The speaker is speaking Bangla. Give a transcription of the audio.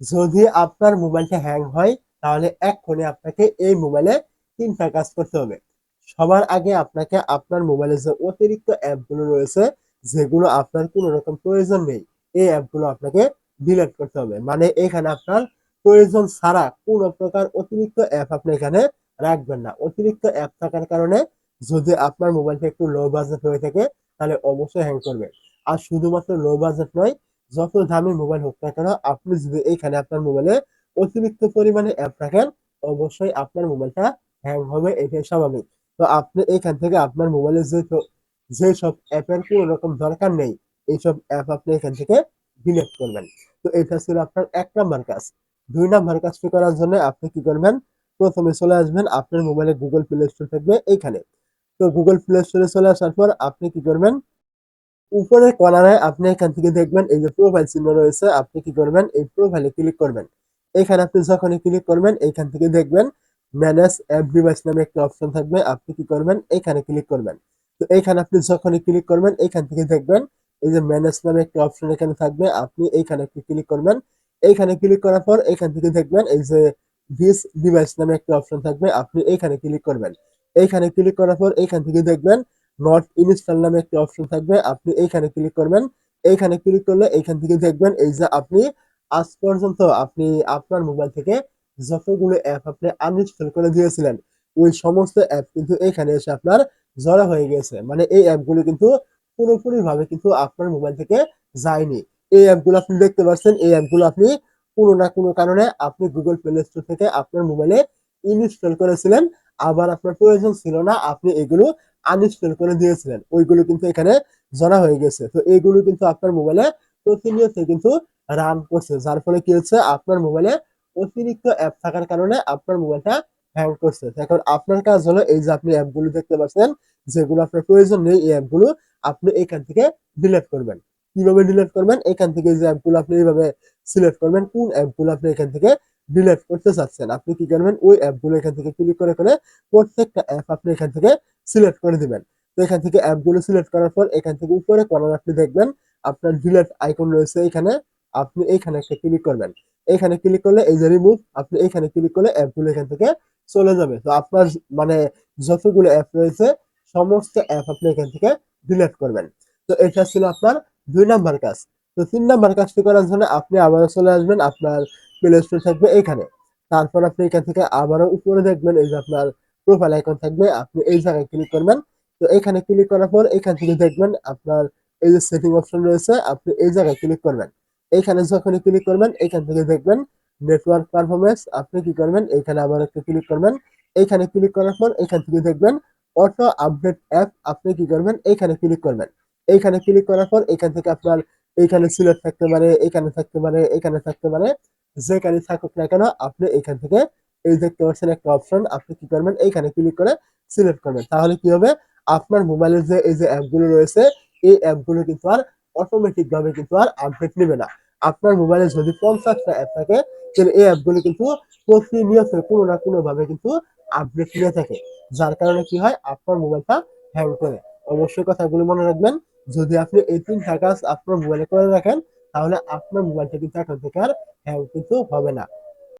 যদি আপনার মোবাইলটা হ্যাং হয়, তাহলে এক্ষণে আপনাকে এই মোবাইলে তিনটা কাজ করতে হবে। সবার আগে আপনাকে আপনার মোবাইলে যে অতিরিক্ত অ্যাপগুলো রয়েছে, যেগুলো আপনার কোনো রকম প্রয়োজন নেই, এই অ্যাপগুলো আপনাকে ডিলিট করতে হবে। মানে এখানে আপনার প্রয়োজন ছাড়া কোনো প্রকার অতিরিক্ত অ্যাপ আপনি এখানে রাখবেন না। অতিরিক্ত অ্যাপ থাকার কারণে যদি আপনার মোবাইলটা একটু লো বাজেট হয়ে থাকে, তাহলে অবশ্যই হ্যাং করবে আর শুধুমাত্র লো বাজেট নয় যত দামি মোবাইল হোক না কেন, আপনি যদি এইখানে আপনার মোবাইলে অতিরিক্ত পরিমাণে অ্যাপ রাখেন, অবশ্যই আপনার মোবাইলটা হ্যাং হবে, এটাই স্বাভাবিক। তো আপনি এখান থেকে আপনার মোবাইলে যে যে সব অ্যাপের কোনো রকম দরকার নেই, এইসব অ্যাপ আপনি এখান থেকে ডিলিট করবেন। তো এটা ছিল আপনার এক নাম্বার কাজ। দুই নাম্বার কাজটি করার জন্য আপনি কি করবেন? প্রথমে চলে আসবেন আপনার মোবাইলে গুগল প্লে স্টোর থাকবে এইখানে। তো গুগল প্লে স্টোরে চলে আসার পর আপনি কি করবেন? উপরে কর্নারে আপনি এখান থেকে দেখবেন এই যে প্রোফাইল চিহ্ন রয়েছে, আপনি কি করবেন? এই প্রোফাইলে ক্লিক করবেন। এখানে আপনি যখনই ক্লিক করবেন এইখান থেকে দেখবেন ম্যানেজ অ্যাপ ডিভাইস নামে একটা অপশন থাকবে, আপনি কি করবেন? এখানে ক্লিক করবেন। তো এখানে আপনি যখনই ক্লিক করবেন, এখান থেকে দেখবেন এই যে ম্যানেজ নামে একটা অপশন এখানে থাকবে, আপনি এইখানে একটু ক্লিক করবেন। এইখানে ক্লিক করার পর এখান থেকে দেখবেন এই যে দিস ডিভাইস নামে একটা অপশন থাকবে, আপনি এইখানে ক্লিক করবেন। এইখানে ক্লিক করার পর এইখান থেকে দেখবেন নট ইনস্টল নামে একটি অপশন থাকবে। আপনি এইখানে ক্লিক করবেন। এইখানে ক্লিক করলে এইখান থেকে দেখবেন এই যে আপনি আজ পর্যন্ত আপনি আপনার মোবাইল থেকে যতগুলো অ্যাপ আপনি আনইনস্টল করে দিয়েছিলেন, ওই সমস্ত অ্যাপ কিন্তু এখানে এসে আপনার জড়ো হয়ে গেছে। মানে এই অ্যাপগুলো কিন্তু পুরোপুরি ভাবে কিন্তু আপনার মোবাইল থেকে যায়নি। এই অ্যাপগুলো আপনি দেখতে পাচ্ছেন, এই অ্যাপগুলো আপনি কোনো না কোনো কারণে আপনি গুগল প্লে স্টোর থেকে আপনার মোবাইলে ইনস্টল করেছিলেন। আবার আপনার প্রয়োজন ছিল না, আপনি এগুলো আনইনস্টল করে দিয়েছিলেন। ওইগুলো কিন্তু এখানে জড়া হয়ে গেছে। তো এইগুলো কিন্তু আপনার মোবাইলে প্রতিনিয়ত কিন্তু রান করছে। যার ফলে কি হচ্ছে? আপনার মোবাইলে অতিরিক্ত অ্যাপ থাকার কারণে আপনার মোবাইলটা হ্যাং করছে। এখন আপনার কাজ হলো এই যে আপনি অ্যাপগুলো দেখতে পাচ্ছেন, যেগুলো আপনার প্রয়োজন নেই, এই অ্যাপগুলো আপনি এখান থেকে ডিলিট করবেন। কীভাবে ডিলিট করবেন? এখান থেকে যে অ্যাপগুলো আপনি এইভাবে সিলেক্ট করবেন, কোন অ্যাপগুলো আপনি এখান থেকে ডিলিট করতে চাচ্ছেন, আপনি কি করবেন? ওই অ্যাপগুলো এখান থেকে ক্লিক করে করে প্রত্যেকটা অ্যাপ আপনি এখান থেকে সিলেক্ট করে দিবেন। তো এখান থেকে অ্যাপগুলো সিলেক্ট করার পর এখান থেকে উপরে কর্নার আপনি দেখবেন, আপনার ডিলেট আইকন রয়েছে এখানে, আপনি এইখানে একটা ক্লিক করবেন। এখানে ক্লিক করলে এই যে রিমুভ আপনি এখানে ক্লিক করলে অ্যাপগুলো এখান থেকে চলে যাবে। তো আপনার মানে যতগুলো অ্যাপ রয়েছে, সমস্ত অ্যাপ আপনি এখান থেকে ডিলেট করবেন। তো এটা ছিল আপনার দুই নাম্বার কাজ। তো তিন নাম্বার কাজটি করার জন্য আপনি আবারও চলে আসবেন, আপনার প্লে স্টোর থাকবে এখানে। তারপর আপনি এখান থেকে আবারও উপরে দেখবেন এই যে আপনার প্রোফাইল আইকন থাকবে, আপনি এই জায়গায় ক্লিক করবেন। তো এখানে ক্লিক করার পর এখান থেকে দেখবেন আপনার এই যে সেটিং অপশন রয়েছে, আপনি এই জায়গায় ক্লিক করবেন। এখানে যখনই ক্লিক করবেন, এখান থেকে দেখবেন নেটওয়ার্ক পারফরমেন্স আপনি কি করবেন? এখানে আবার একটু ক্লিক করবেন। এখানে ক্লিক করার পর এখান থেকে দেখবেন অটো আপডেট অ্যাপ আপনি কি করবেন? এখানে ক্লিক করবেন। এইখানে ক্লিক করার পর এখান থেকে আপনার এইখানে সিলেক্ট থাকতে পারে, এখানে থাকতে পারে, এখানে থাকতে পারে। যেখানে থাকুক না কেন, আপনি এখান থেকে এই দেখতে পাচ্ছেন একটা অপশন আপনি কি করবেন? এইখানে ক্লিক করে সিলেক্ট করবেন। তাহলে কি হবে? আপনার মোবাইলের যে, এই যে অ্যাপগুলো রয়েছে, এই অ্যাপগুলো কিন্তু আর অটোমেটিক ভাবে কিন্তু আর আপডেট নেবে না। আপনার মোবাইলে যদি পঞ্চাশটা অ্যাপ থাকে, তাহলে এই অ্যাপগুলো কিন্তু প্রতিনিয়ত কোনো না কোনো ভাবে কিন্তু আপডেট নিয়ে থাকে। যার কারণে কি হয়? আপনার মোবাইলটা হ্যাং করে। অবশ্যই কথাগুলো মনে রাখবেন। যদি আপনি এই তিনটা কাজ আপনার মোবাইলে করে রাখেন, তাহলে আপনার মোবাইলটা কিন্তু এখন থেকে আর হ্যাং কিন্তু হবে না।